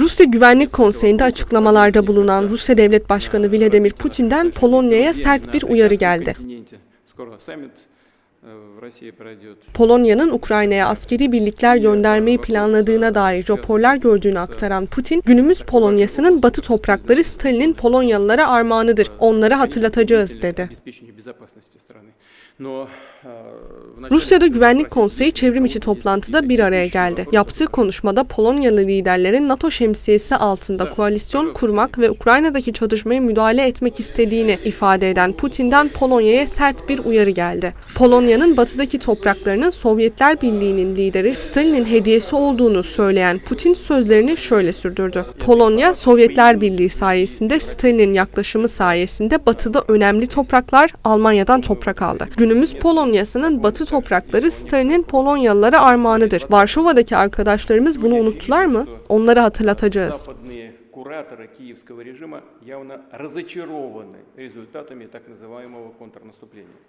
Rusya Güvenlik Konseyi'nde açıklamalarda bulunan Rusya Devlet Başkanı Vladimir Putin'den Polonya'ya sert bir uyarı geldi. Polonya'nın Ukrayna'ya askeri birlikler göndermeyi planladığına dair raporlar gördüğünü aktaran Putin, günümüz Polonya'sının batı toprakları Stalin'in Polonyalılara armağanıdır, onları hatırlatacağız dedi. Rusya'da Güvenlik Konseyi çevrim içi toplantıda bir araya geldi. Yaptığı konuşmada Polonyalı liderlerin NATO şemsiyesi altında koalisyon kurmak ve Ukrayna'daki çatışmaya müdahale etmek istediğini ifade eden Putin'den Polonya'ya sert bir uyarı geldi. Polonya Polonya'nın batıdaki topraklarının Sovyetler Birliği'nin lideri Stalin'in hediyesi olduğunu söyleyen Putin sözlerini şöyle sürdürdü. Polonya, Sovyetler Birliği sayesinde Stalin'in yaklaşımı sayesinde batıda önemli topraklar Almanya'dan toprak aldı. Günümüz Polonya'sının batı toprakları Stalin'in Polonyalılara armağanıdır. Varşova'daki arkadaşlarımız bunu unuttular mı? Onları hatırlatacağız. Западные кураторы киевского режима явно разочарованы результатами так называемого контрнаступления.